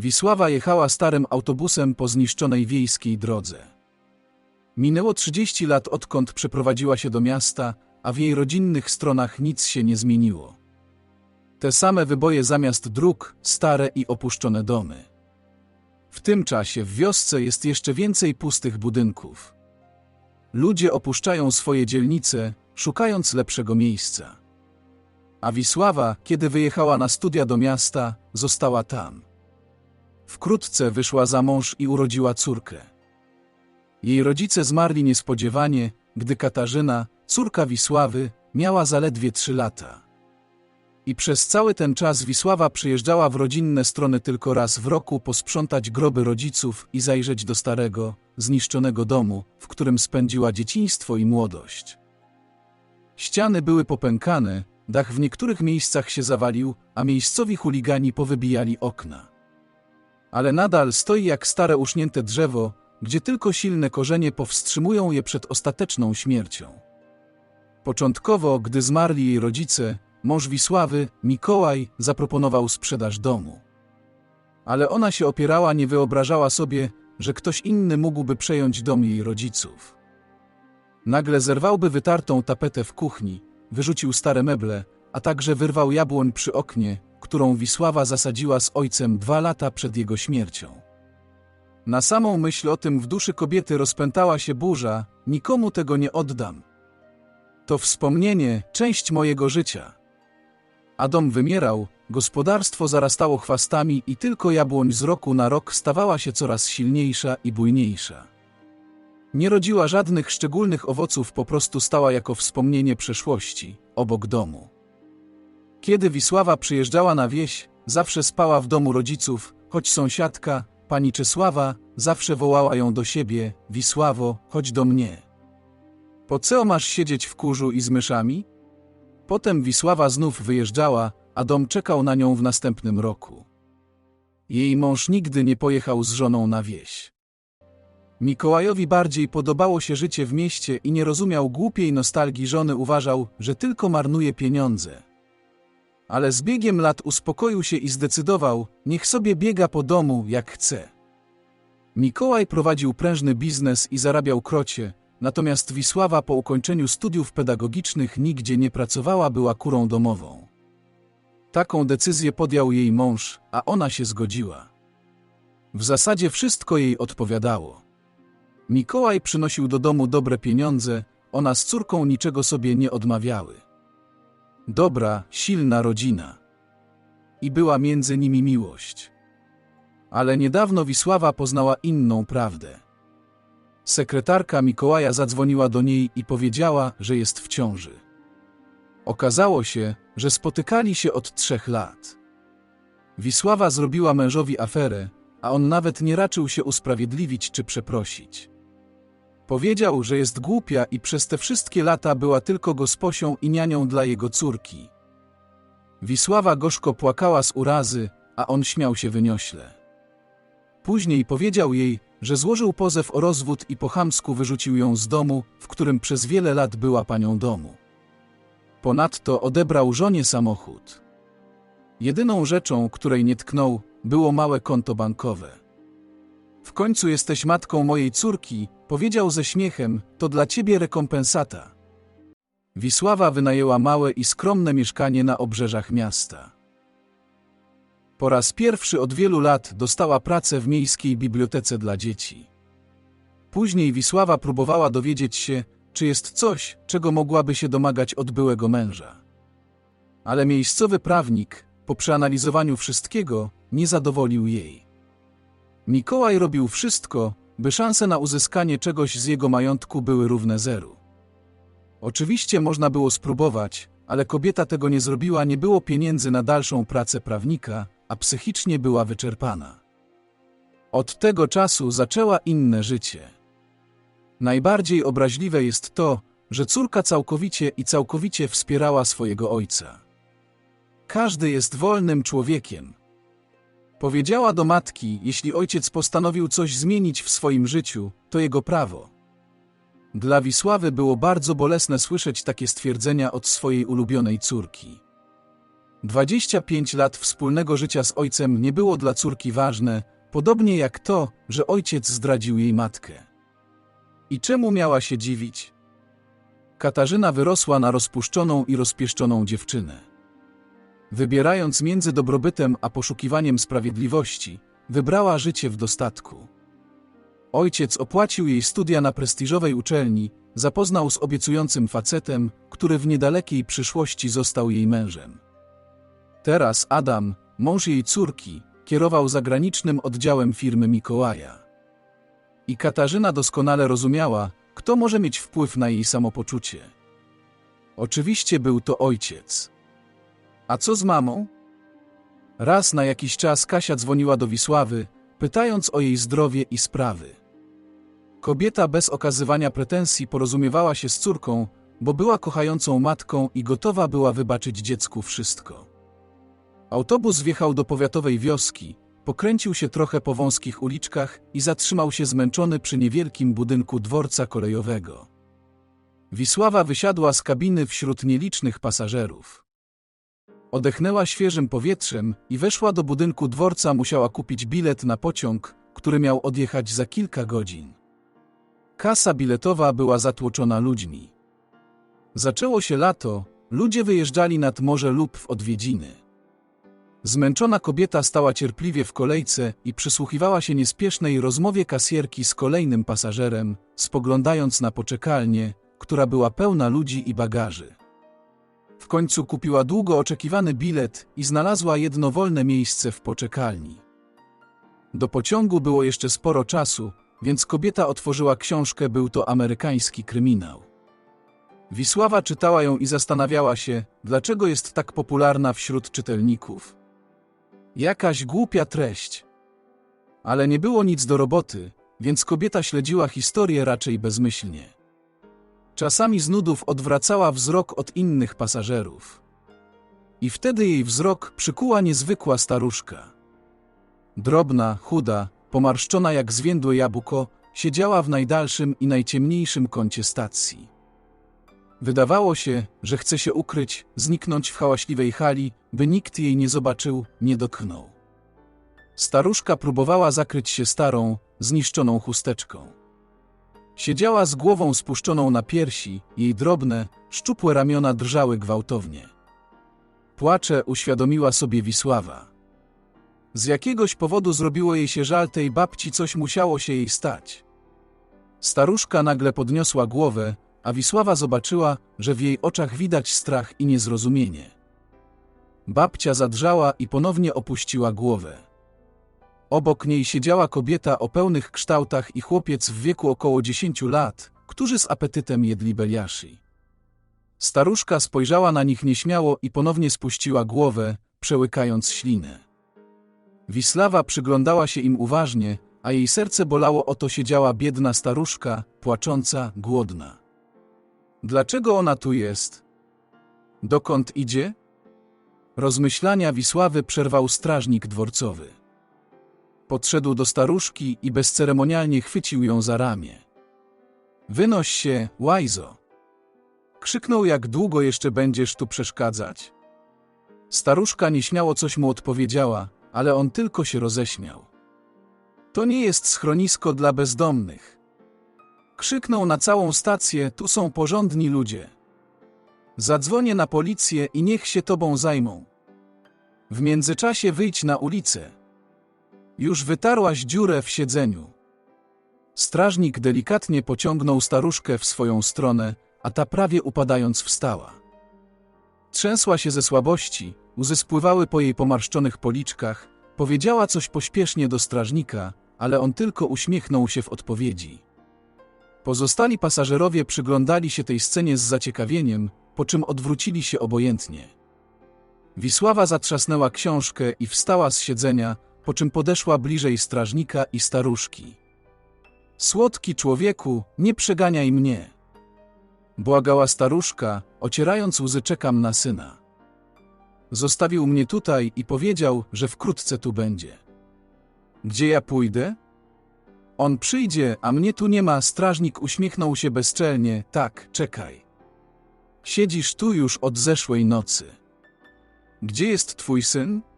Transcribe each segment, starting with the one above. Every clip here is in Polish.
Wisława jechała starym autobusem po zniszczonej wiejskiej drodze. Minęło 30 lat odkąd przeprowadziła się do miasta, a w jej rodzinnych stronach nic się nie zmieniło. Te same wyboje zamiast dróg, stare i opuszczone domy. W tym czasie w wiosce jest jeszcze więcej pustych budynków. Ludzie opuszczają swoje dzielnice, szukając lepszego miejsca. A Wisława, kiedy wyjechała na studia do miasta, została tam. Wkrótce wyszła za mąż i urodziła córkę. Jej rodzice zmarli niespodziewanie, gdy Katarzyna, córka Wisławy, miała zaledwie trzy lata. I przez cały ten czas Wisława przyjeżdżała w rodzinne strony tylko raz w roku posprzątać groby rodziców i zajrzeć do starego, zniszczonego domu, w którym spędziła dzieciństwo i młodość. Ściany były popękane, dach w niektórych miejscach się zawalił, a miejscowi chuligani powybijali okna. Ale nadal stoi jak stare usznięte drzewo, gdzie tylko silne korzenie powstrzymują je przed ostateczną śmiercią. Początkowo, gdy zmarli jej rodzice, mąż Wisławy, Mikołaj, zaproponował sprzedaż domu. Ale ona się opierała, nie wyobrażała sobie, że ktoś inny mógłby przejąć dom jej rodziców. Nagle zerwałby wytartą tapetę w kuchni, wyrzucił stare meble, a także wyrwał jabłoń przy oknie, którą Wisława zasadziła z ojcem dwa lata przed jego śmiercią. Na samą myśl o tym w duszy kobiety rozpętała się burza, nikomu tego nie oddam. To wspomnienie, część mojego życia. A dom wymierał, gospodarstwo zarastało chwastami i tylko jabłoń z roku na rok stawała się coraz silniejsza i bujniejsza. Nie rodziła żadnych szczególnych owoców, po prostu stała jako wspomnienie przeszłości, obok domu. Kiedy Wisława przyjeżdżała na wieś, zawsze spała w domu rodziców, choć sąsiadka, pani Czesława, zawsze wołała ją do siebie: Wisławo, chodź do mnie. Po co masz siedzieć w kurzu i z myszami? Potem Wisława znów wyjeżdżała, a dom czekał na nią w następnym roku. Jej mąż nigdy nie pojechał z żoną na wieś. Mikołajowi bardziej podobało się życie w mieście i nie rozumiał głupiej nostalgii żony, uważał, że tylko marnuje pieniądze. Ale z biegiem lat uspokoił się i zdecydował, niech sobie biega po domu jak chce. Mikołaj prowadził prężny biznes i zarabiał krocie, natomiast Wisława po ukończeniu studiów pedagogicznych nigdzie nie pracowała, była kurą domową. Taką decyzję podjął jej mąż, a ona się zgodziła. W zasadzie wszystko jej odpowiadało. Mikołaj przynosił do domu dobre pieniądze, ona z córką niczego sobie nie odmawiały. Dobra, silna rodzina. I była między nimi miłość. Ale niedawno Wisława poznała inną prawdę. Sekretarka Mikołaja zadzwoniła do niej i powiedziała, że jest w ciąży. Okazało się, że spotykali się od trzech lat. Wisława zrobiła mężowi aferę, a on nawet nie raczył się usprawiedliwić czy przeprosić. Powiedział, że jest głupia i przez te wszystkie lata była tylko gosposią i nianią dla jego córki. Wisława gorzko płakała z urazy, a on śmiał się wyniośle. Później powiedział jej, że złożył pozew o rozwód i po chamsku wyrzucił ją z domu, w którym przez wiele lat była panią domu. Ponadto odebrał żonie samochód. Jedyną rzeczą, której nie tknął, było małe konto bankowe. W końcu jesteś matką mojej córki, powiedział ze śmiechem, to dla ciebie rekompensata. Wisława wynajęła małe i skromne mieszkanie na obrzeżach miasta. Po raz pierwszy od wielu lat dostała pracę w miejskiej bibliotece dla dzieci. Później Wisława próbowała dowiedzieć się, czy jest coś, czego mogłaby się domagać od byłego męża. Ale miejscowy prawnik, po przeanalizowaniu wszystkiego, nie zadowolił jej. Mikołaj robił wszystko, by szanse na uzyskanie czegoś z jego majątku były równe zeru. Oczywiście można było spróbować, ale kobieta tego nie zrobiła, nie było pieniędzy na dalszą pracę prawnika, a psychicznie była wyczerpana. Od tego czasu zaczęła inne życie. Najbardziej obraźliwe jest to, że córka całkowicie i całkowicie wspierała swojego ojca. Każdy jest wolnym człowiekiem. Powiedziała do matki, jeśli ojciec postanowił coś zmienić w swoim życiu, to jego prawo. Dla Wisławy było bardzo bolesne słyszeć takie stwierdzenia od swojej ulubionej córki. 25 lat wspólnego życia z ojcem nie było dla córki ważne, podobnie jak to, że ojciec zdradził jej matkę. I czemu miała się dziwić? Katarzyna wyrosła na rozpuszczoną i rozpieszczoną dziewczynę. Wybierając między dobrobytem a poszukiwaniem sprawiedliwości, wybrała życie w dostatku. Ojciec opłacił jej studia na prestiżowej uczelni, zapoznał z obiecującym facetem, który w niedalekiej przyszłości został jej mężem. Teraz Adam, mąż jej córki, kierował zagranicznym oddziałem firmy Mikołaja. I Katarzyna doskonale rozumiała, kto może mieć wpływ na jej samopoczucie. Oczywiście był to ojciec. A co z mamą? Raz na jakiś czas Kasia dzwoniła do Wisławy, pytając o jej zdrowie i sprawy. Kobieta bez okazywania pretensji porozumiewała się z córką, bo była kochającą matką i gotowa była wybaczyć dziecku wszystko. Autobus wjechał do powiatowej wioski, pokręcił się trochę po wąskich uliczkach i zatrzymał się zmęczony przy niewielkim budynku dworca kolejowego. Wisława wysiadła z kabiny wśród nielicznych pasażerów. Odechnęła świeżym powietrzem i weszła do budynku dworca musiała kupić bilet na pociąg, który miał odjechać za kilka godzin. Kasa biletowa była zatłoczona ludźmi. Zaczęło się lato, ludzie wyjeżdżali nad morze lub w odwiedziny. Zmęczona kobieta stała cierpliwie w kolejce i przysłuchiwała się niespiesznej rozmowie kasjerki z kolejnym pasażerem, spoglądając na poczekalnię, która była pełna ludzi i bagaży. Końcu kupiła długo oczekiwany bilet i znalazła jedno wolne miejsce w poczekalni. Do pociągu było jeszcze sporo czasu, więc kobieta otworzyła książkę, był to amerykański kryminał. Wisława czytała ją i zastanawiała się, dlaczego jest tak popularna wśród czytelników. Jakaś głupia treść. Ale nie było nic do roboty, więc kobieta śledziła historię raczej bezmyślnie. Czasami z nudów odwracała wzrok od innych pasażerów. I wtedy jej wzrok przykuła niezwykła staruszka. Drobna, chuda, pomarszczona jak zwiędłe jabłko, siedziała w najdalszym i najciemniejszym kącie stacji. Wydawało się, że chce się ukryć, zniknąć w hałaśliwej hali, by nikt jej nie zobaczył, nie dotknął. Staruszka próbowała zakryć się starą, zniszczoną chusteczką. Siedziała z głową spuszczoną na piersi, jej drobne, szczupłe ramiona drżały gwałtownie. Płacze uświadomiła sobie Wisława. Z jakiegoś powodu zrobiło jej się żal tej babci, coś musiało się jej stać. Staruszka nagle podniosła głowę, a Wisława zobaczyła, że w jej oczach widać strach i niezrozumienie. Babcia zadrżała i ponownie opuściła głowę. Obok niej siedziała kobieta o pełnych kształtach i chłopiec w wieku około dziesięciu lat, którzy z apetytem jedli beliashi. Staruszka spojrzała na nich nieśmiało i ponownie spuściła głowę, przełykając ślinę. Wisława przyglądała się im uważnie, a jej serce bolało oto siedziała biedna staruszka, płacząca, głodna. Dlaczego ona tu jest? Dokąd idzie? Rozmyślania Wisławy przerwał strażnik dworcowy. Podszedł do staruszki i bezceremonialnie chwycił ją za ramię. Wynoś się, łajzo! Krzyknął, jak długo jeszcze będziesz tu przeszkadzać? Staruszka nieśmiało coś mu odpowiedziała, ale on tylko się roześmiał. To nie jest schronisko dla bezdomnych. Krzyknął na całą stację, tu są porządni ludzie. Zadzwonię na policję i niech się tobą zajmą. W międzyczasie wyjdź na ulicę. Już wytarłaś dziurę w siedzeniu. Strażnik delikatnie pociągnął staruszkę w swoją stronę, a ta prawie upadając wstała. Trzęsła się ze słabości, łzy spływały po jej pomarszczonych policzkach, powiedziała coś pośpiesznie do strażnika, ale on tylko uśmiechnął się w odpowiedzi. Pozostali pasażerowie przyglądali się tej scenie z zaciekawieniem, po czym odwrócili się obojętnie. Wisława zatrzasnęła książkę i wstała z siedzenia, po czym podeszła bliżej strażnika i staruszki. Słodki człowieku, nie przeganiaj mnie. Błagała staruszka, ocierając łzy czekam na syna. Zostawił mnie tutaj i powiedział, że wkrótce tu będzie. Gdzie ja pójdę? On przyjdzie, a mnie tu nie ma, strażnik uśmiechnął się bezczelnie. Tak, czekaj. Siedzisz tu już od zeszłej nocy. gdzie jest twój syn?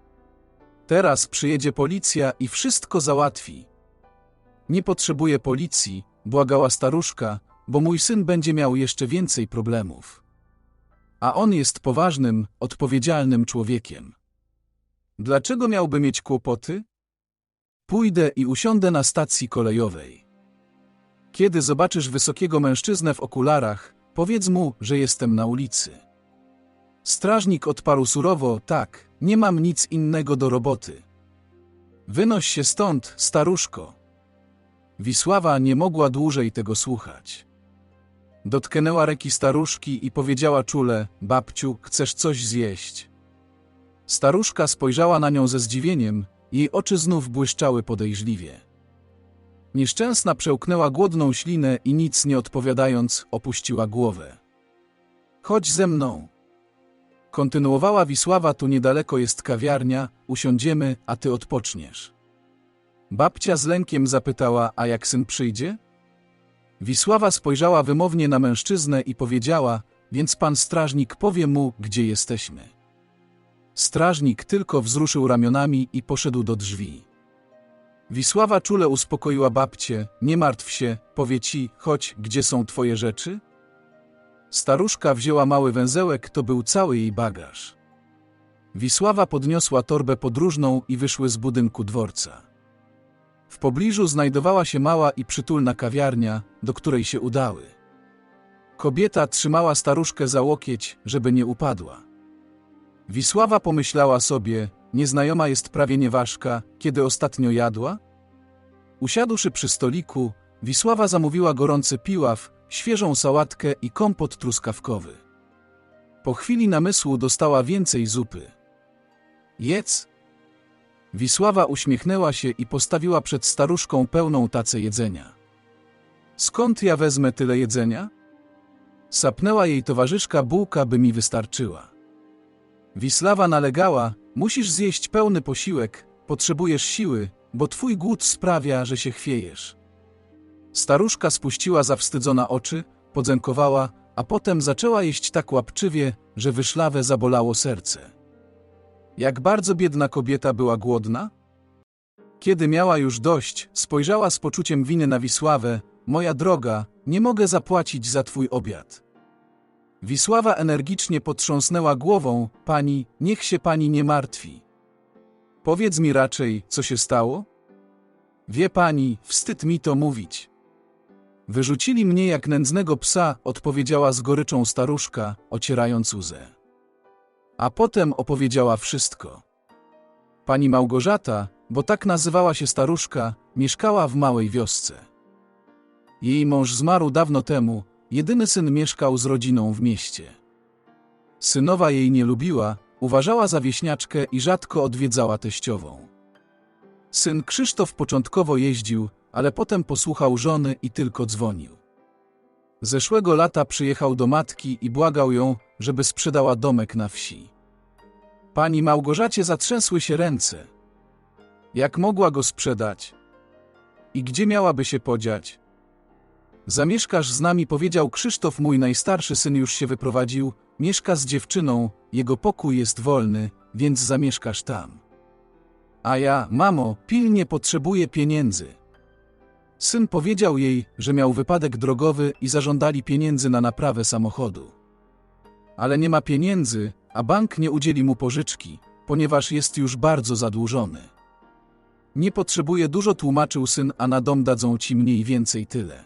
Teraz przyjedzie policja i wszystko załatwi. Nie potrzebuję policji, błagała staruszka, bo mój syn będzie miał jeszcze więcej problemów. A on jest poważnym, odpowiedzialnym człowiekiem. Dlaczego miałby mieć kłopoty? Pójdę i usiądę na stacji kolejowej. Kiedy zobaczysz wysokiego mężczyznę w okularach, powiedz mu, że jestem na ulicy. Strażnik odparł surowo: Tak, nie mam nic innego do roboty. Wynoś się stąd, staruszko. Wisława nie mogła dłużej tego słuchać. Dotknęła ręki staruszki i powiedziała czule: Babciu, chcesz coś zjeść? Staruszka spojrzała na nią ze zdziwieniem, jej oczy znów błyszczały podejrzliwie. Nieszczęsna przełknęła głodną ślinę i nic nie odpowiadając, opuściła głowę. Chodź ze mną. Kontynuowała Wisława, tu niedaleko jest kawiarnia, usiądziemy, a ty odpoczniesz. Babcia z lękiem zapytała, a jak syn przyjdzie? Wisława spojrzała wymownie na mężczyznę i powiedziała, więc pan strażnik powie mu, gdzie jesteśmy. Strażnik tylko wzruszył ramionami i poszedł do drzwi. Wisława czule uspokoiła babcię, nie martw się, powie ci, chodź, gdzie są twoje rzeczy? Staruszka wzięła mały węzełek, to był cały jej bagaż. Wisława podniosła torbę podróżną i wyszły z budynku dworca. W pobliżu znajdowała się mała i przytulna kawiarnia, do której się udały. Kobieta trzymała staruszkę za łokieć, żeby nie upadła. Wisława pomyślała sobie, nieznajoma jest prawie nieważka, kiedy ostatnio jadła? Usiadłszy przy stoliku, Wisława zamówiła gorący piław, świeżą sałatkę i kompot truskawkowy. Po chwili namysłu dostała więcej zupy. Jedz! Wisława uśmiechnęła się i postawiła przed staruszką pełną tacę jedzenia. Skąd ja wezmę tyle jedzenia? Sapnęła jej towarzyszka bułka, by mi wystarczyła. Wisława nalegała, musisz zjeść pełny posiłek, potrzebujesz siły, bo twój głód sprawia, że się chwiejesz. Staruszka spuściła zawstydzona oczy, podzękowała, a potem zaczęła jeść tak łapczywie, że wyszlawę zabolało serce. Jak bardzo biedna kobieta była głodna? Kiedy miała już dość, spojrzała z poczuciem winy na Wisławę, moja droga, nie mogę zapłacić za twój obiad. Wisława energicznie potrząsnęła głową, pani, niech się pani nie martwi. Powiedz mi raczej, co się stało? Wie pani, wstyd mi to mówić. Wyrzucili mnie jak nędznego psa, odpowiedziała z goryczą staruszka, ocierając łzę. A potem opowiedziała wszystko. Pani Małgorzata, bo tak nazywała się staruszka, mieszkała w małej wiosce. Jej mąż zmarł dawno temu, jedyny syn mieszkał z rodziną w mieście. Synowa jej nie lubiła, uważała za wieśniaczkę i rzadko odwiedzała teściową. Syn Krzysztof początkowo jeździł, ale potem posłuchał żony i tylko dzwonił. Zeszłego lata przyjechał do matki i błagał ją, żeby sprzedała domek na wsi. Pani Małgorzacie zatrzęsły się ręce. Jak mogła go sprzedać? I gdzie miałaby się podziać? Zamieszkasz z nami, powiedział Krzysztof, mój najstarszy syn już się wyprowadził, mieszka z dziewczyną, jego pokój jest wolny, więc zamieszkasz tam. A ja, mamo, pilnie potrzebuję pieniędzy. Syn powiedział jej, że miał wypadek drogowy i zażądali pieniędzy na naprawę samochodu. Ale nie ma pieniędzy, a bank nie udzieli mu pożyczki, ponieważ jest już bardzo zadłużony. Nie potrzebuje dużo, tłumaczył syn, a na dom dadzą ci mniej więcej tyle.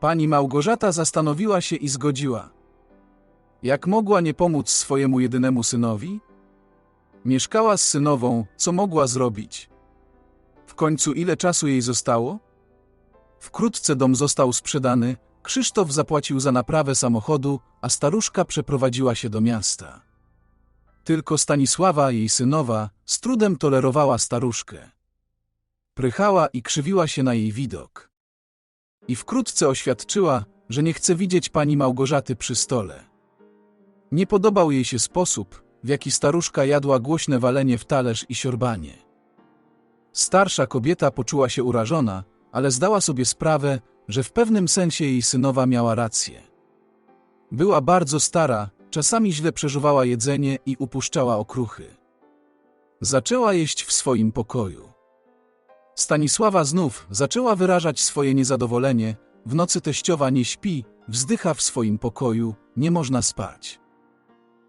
Pani Małgorzata zastanowiła się i zgodziła. Jak mogła nie pomóc swojemu jedynemu synowi? Mieszkała z synową, co mogła zrobić? W końcu ile czasu jej zostało? Wkrótce dom został sprzedany, Krzysztof zapłacił za naprawę samochodu, a staruszka przeprowadziła się do miasta. Tylko Stanisława, jej synowa, z trudem tolerowała staruszkę. Prychała i krzywiła się na jej widok. I wkrótce oświadczyła, że nie chce widzieć pani Małgorzaty przy stole. Nie podobał jej się sposób, w jaki staruszka jadła głośne walenie w talerz i siorbanie. Starsza kobieta poczuła się urażona, ale zdała sobie sprawę, że w pewnym sensie jej synowa miała rację. Była bardzo stara, czasami źle przeżuwała jedzenie i upuszczała okruchy. Zaczęła jeść w swoim pokoju. Stanisława znów zaczęła wyrażać swoje niezadowolenie. W nocy teściowa nie śpi, wzdycha w swoim pokoju, nie można spać.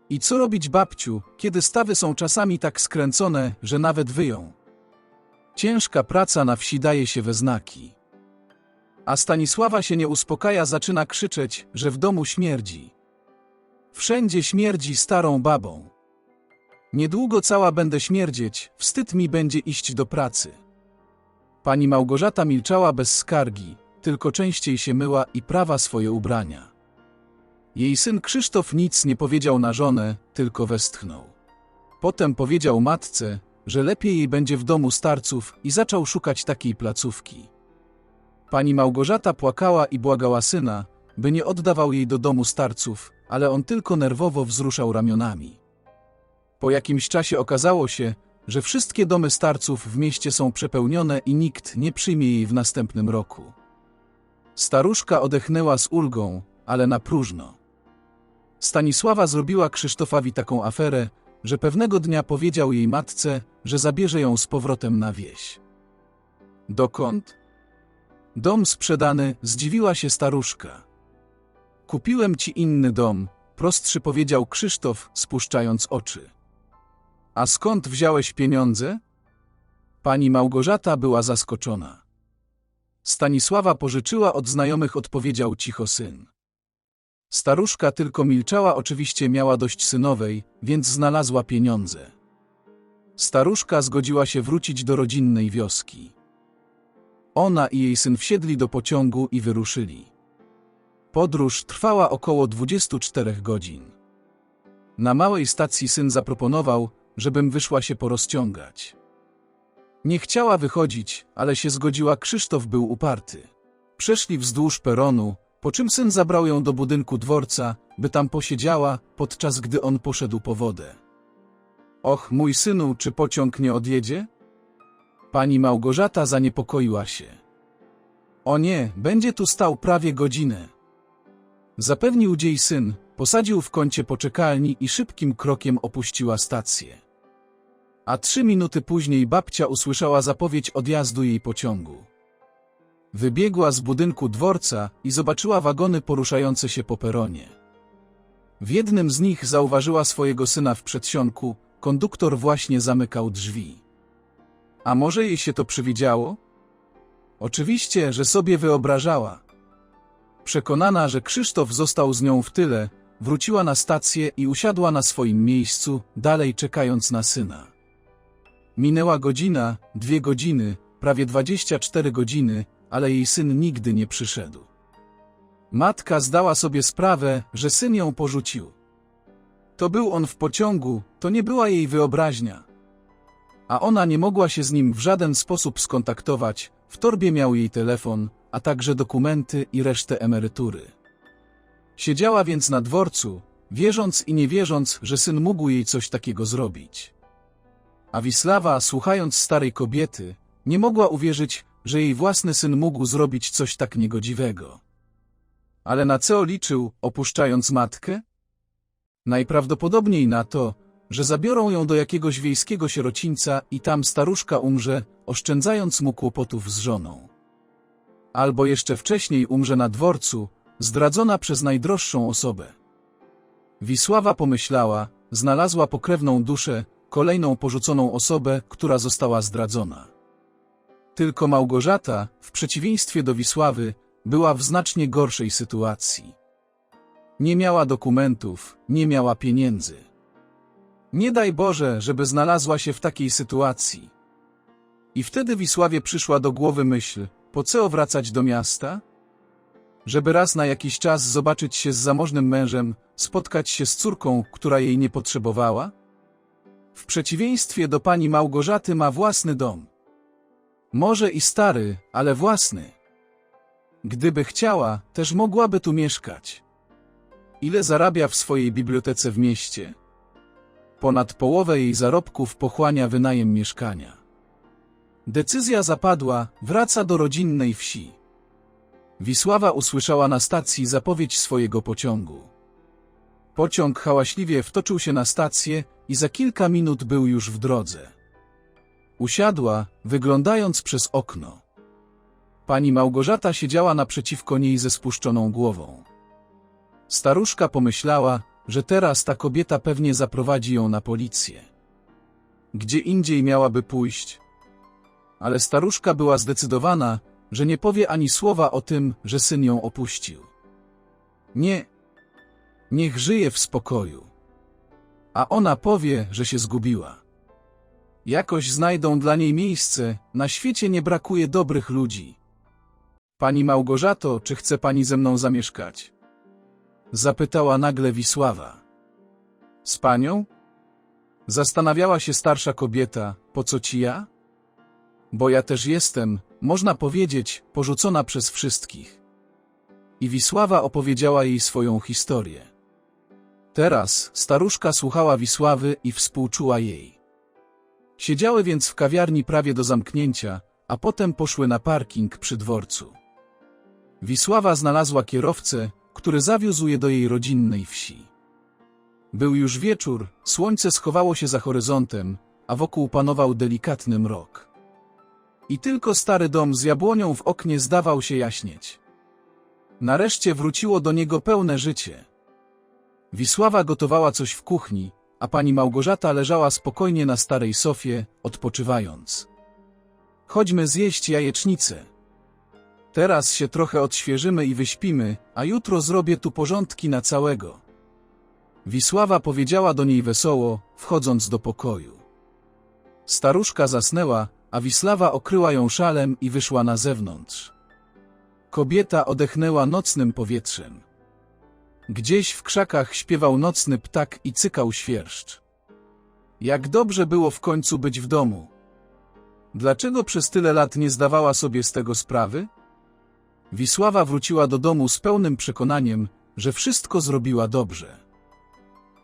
I co robić babciu, kiedy stawy są czasami tak skręcone, że nawet wyją? Ciężka praca na wsi daje się we znaki. A Stanisława się nie uspokaja, zaczyna krzyczeć, że w domu śmierdzi. Wszędzie śmierdzi starą babą. Niedługo cała będę śmierdzieć, wstyd mi będzie iść do pracy. Pani Małgorzata milczała bez skargi, tylko częściej się myła i prawa swoje ubrania. Jej syn Krzysztof nic nie powiedział na żonę, tylko westchnął. Potem powiedział matce, że lepiej jej będzie w domu starców i zaczął szukać takiej placówki. Pani Małgorzata płakała i błagała syna, by nie oddawał jej do domu starców, ale on tylko nerwowo wzruszał ramionami. Po jakimś czasie okazało się, że wszystkie domy starców w mieście są przepełnione i nikt nie przyjmie jej w następnym roku. Staruszka odechnęła z ulgą, ale na próżno. Stanisława zrobiła Krzysztofowi taką aferę, że pewnego dnia powiedział jej matce, że zabierze ją z powrotem na wieś. Dokąd? Dom sprzedany, zdziwiła się staruszka. Kupiłem ci inny dom, prostszy powiedział Krzysztof, spuszczając oczy. A skąd wziąłeś pieniądze? Pani Małgorzata była zaskoczona. Stanisława pożyczyła od znajomych, odpowiedział cicho syn. Staruszka tylko milczała, oczywiście miała dość synowej, więc znalazła pieniądze. Staruszka zgodziła się wrócić do rodzinnej wioski. Ona i jej syn wsiedli do pociągu i wyruszyli. Podróż trwała około 24 godzin. Na małej stacji syn zaproponował, żebym wyszła się porozciągać. Nie chciała wychodzić, ale się zgodziła, Krzysztof był uparty. Przeszli wzdłuż peronu, po czym syn zabrał ją do budynku dworca, by tam posiedziała, podczas gdy on poszedł po wodę. Och, mój synu, czy pociąg nie odjedzie? Pani Małgorzata zaniepokoiła się. O nie, będzie tu stał prawie godzinę. Zapewnił dziej syn, posadził w kącie poczekalni i szybkim krokiem opuściła stację. A trzy minuty później babcia usłyszała zapowiedź odjazdu jej pociągu. Wybiegła z budynku dworca i zobaczyła wagony poruszające się po peronie. W jednym z nich zauważyła swojego syna w przedsionku, konduktor właśnie zamykał drzwi. A może jej się to przywidziało? Oczywiście, że sobie wyobrażała. Przekonana, że Krzysztof został z nią w tyle, wróciła na stację i usiadła na swoim miejscu, dalej czekając na syna. Minęła godzina, dwie godziny, prawie 24 godziny, ale jej syn nigdy nie przyszedł. Matka zdała sobie sprawę, że syn ją porzucił. To był on w pociągu, to nie była jej wyobraźnia. A ona nie mogła się z nim w żaden sposób skontaktować, w torbie miał jej telefon, a także dokumenty i resztę emerytury. Siedziała więc na dworcu, wierząc i nie wierząc, że syn mógł jej coś takiego zrobić. A Wisława, słuchając starej kobiety, nie mogła uwierzyć, że jej własny syn mógł zrobić coś tak niegodziwego. Ale na co liczył, opuszczając matkę? Najprawdopodobniej na to, że zabiorą ją do jakiegoś wiejskiego sierocińca i tam staruszka umrze, oszczędzając mu kłopotów z żoną. Albo jeszcze wcześniej umrze na dworcu, zdradzona przez najdroższą osobę. Wisława pomyślała, znalazła pokrewną duszę, kolejną porzuconą osobę, która została zdradzona. Tylko Małgorzata, w przeciwieństwie do Wisławy, była w znacznie gorszej sytuacji. Nie miała dokumentów, nie miała pieniędzy. Nie daj Boże, żeby znalazła się w takiej sytuacji. I wtedy Wisławie przyszła do głowy myśl, po co wracać do miasta? Żeby raz na jakiś czas zobaczyć się z zamożnym mężem, spotkać się z córką, która jej nie potrzebowała? W przeciwieństwie do pani Małgorzaty ma własny dom. Może i stary, ale własny. Gdyby chciała, też mogłaby tu mieszkać. Ile zarabia w swojej bibliotece w mieście? Ponad połowę jej zarobków pochłania wynajem mieszkania. Decyzja zapadła, wraca do rodzinnej wsi. Wisława usłyszała na stacji zapowiedź swojego pociągu. Pociąg hałaśliwie wtoczył się na stację i za kilka minut był już w drodze. Usiadła, wyglądając przez okno. Pani Małgorzata siedziała naprzeciwko niej ze spuszczoną głową. Staruszka pomyślała, że teraz ta kobieta pewnie zaprowadzi ją na policję. Gdzie indziej miałaby pójść? Ale staruszka była zdecydowana, że nie powie ani słowa o tym, że syn ją opuścił. Nie. Niech żyje w spokoju. A ona powie, że się zgubiła. Jakoś znajdą dla niej miejsce, na świecie nie brakuje dobrych ludzi. Pani Małgorzato, czy chce pani ze mną zamieszkać? Zapytała nagle Wisława. Z panią? Zastanawiała się starsza kobieta, po co ci ja? Bo ja też jestem, można powiedzieć, porzucona przez wszystkich. I Wisława opowiedziała jej swoją historię. Teraz staruszka słuchała Wisławy i współczuła jej. Siedziały więc w kawiarni prawie do zamknięcia, a potem poszły na parking przy dworcu. Wisława znalazła kierowcę, który zawiózł je do jej rodzinnej wsi. Był już wieczór, słońce schowało się za horyzontem, a wokół panował delikatny mrok. I tylko stary dom z jabłonią w oknie zdawał się jaśnieć. Nareszcie wróciło do niego pełne życie. Wisława gotowała coś w kuchni, a pani Małgorzata leżała spokojnie na starej sofie, odpoczywając. Chodźmy zjeść jajecznicę. Teraz się trochę odświeżymy i wyśpimy, a jutro zrobię tu porządki na całego. Wisława powiedziała do niej wesoło, wchodząc do pokoju. Staruszka zasnęła, a Wisława okryła ją szalem i wyszła na zewnątrz. Kobieta odechnęła nocnym powietrzem. Gdzieś w krzakach śpiewał nocny ptak i cykał świerszcz. Jak dobrze było w końcu być w domu. Dlaczego przez tyle lat nie zdawała sobie z tego sprawy? Wisława wróciła do domu z pełnym przekonaniem, że wszystko zrobiła dobrze.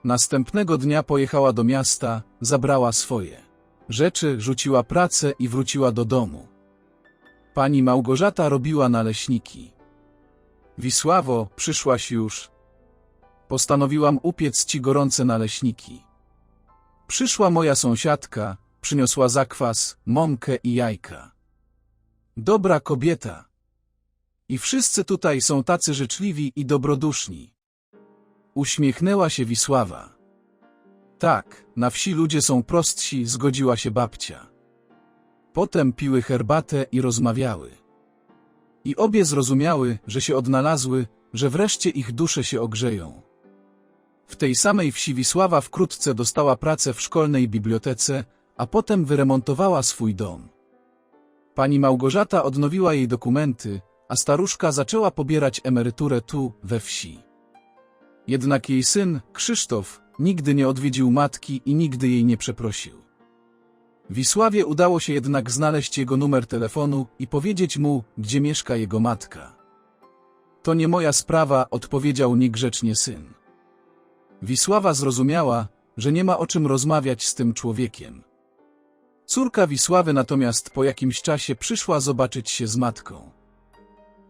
Następnego dnia pojechała do miasta, zabrała swoje rzeczy, rzuciła pracę i wróciła do domu. Pani Małgorzata robiła naleśniki. Wisławo, przyszłaś już. Postanowiłam upiec ci gorące naleśniki. Przyszła moja sąsiadka, przyniosła zakwas, mąkę i jajka. Dobra kobieta. I wszyscy tutaj są tacy życzliwi i dobroduszni. Uśmiechnęła się Wisława. Tak, na wsi ludzie są prostsi, zgodziła się babcia. Potem piły herbatę i rozmawiały. I obie zrozumiały, że się odnalazły, że wreszcie ich dusze się ogrzeją. W tej samej wsi Wisława wkrótce dostała pracę w szkolnej bibliotece, a potem wyremontowała swój dom. Pani Małgorzata odnowiła jej dokumenty, a staruszka zaczęła pobierać emeryturę tu, we wsi. Jednak jej syn, Krzysztof, nigdy nie odwiedził matki i nigdy jej nie przeprosił. Wisławie udało się jednak znaleźć jego numer telefonu i powiedzieć mu, gdzie mieszka jego matka. To nie moja sprawa, odpowiedział niegrzecznie syn. Wisława zrozumiała, że nie ma o czym rozmawiać z tym człowiekiem. Córka Wisławy natomiast po jakimś czasie przyszła zobaczyć się z matką.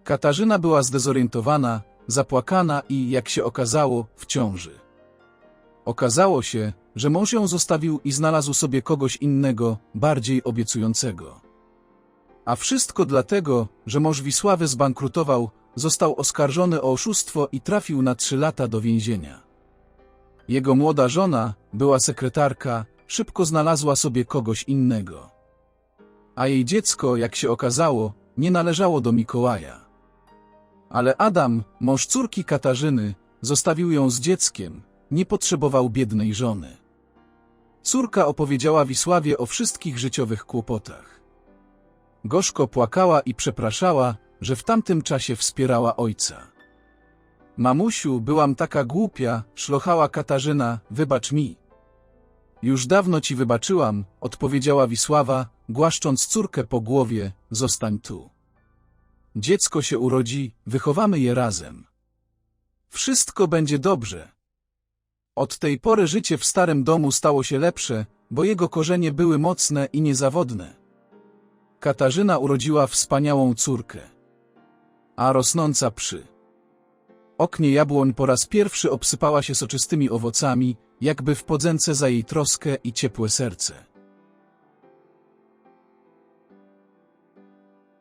Katarzyna była zdezorientowana, zapłakana i, jak się okazało, w ciąży. Okazało się, że mąż ją zostawił i znalazł sobie kogoś innego, bardziej obiecującego. A wszystko dlatego, że mąż Wisławy zbankrutował, został oskarżony o oszustwo i trafił na trzy lata do więzienia. Jego młoda żona, była sekretarka, szybko znalazła sobie kogoś innego. A jej dziecko, jak się okazało, nie należało do Mikołaja. Ale Adam, mąż córki Katarzyny, zostawił ją z dzieckiem, nie potrzebował biednej żony. Córka opowiedziała Wisławie o wszystkich życiowych kłopotach. Gorzko płakała i przepraszała, że w tamtym czasie wspierała ojca. Mamusiu, byłam taka głupia, szlochała Katarzyna, wybacz mi. Już dawno ci wybaczyłam, odpowiedziała Wisława, głaszcząc córkę po głowie, zostań tu. Dziecko się urodzi, wychowamy je razem. Wszystko będzie dobrze. Od tej pory życie w starym domu stało się lepsze, bo jego korzenie były mocne i niezawodne. Katarzyna urodziła wspaniałą córkę. A rosnąca przy oknie jabłoń po raz pierwszy obsypała się soczystymi owocami, jakby w podzęce za jej troskę i ciepłe serce.